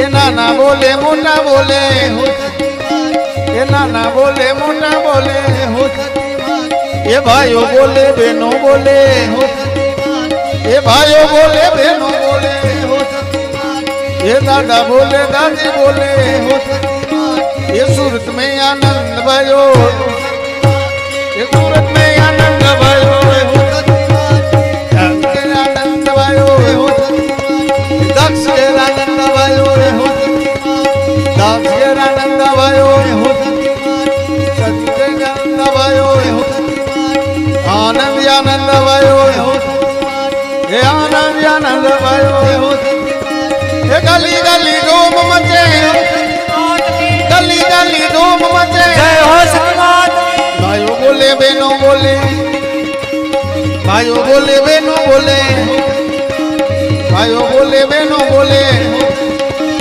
એ નાના બોલે, મોટા બોલે એ નાના બોલે, મોટા બોલે એ ભાઈઓ બોલે બેનો બોલે એ ભાઈઓ બોલે બેનો બોલે એ દાદા બોલે, દાદી બોલે એ સુરત મેં આનંદ ભાઈઓ સચ્ચિદાનંદ ભયો એહો સચ્ચિદાનંદ ભયો એહો આનંદ આનંદ ભયો એહો હે આનંદ આનંદ ભયો એહો હે ગલી ગલી ધૂમ મચે ગલી ગલી ધૂમ મચે જય હો ભાઈઓ બોલે, બેનો બોલે. ભાઈઓ બોલે, બેનો બોલે. ભાઈઓ બોલે, બેનો બોલે.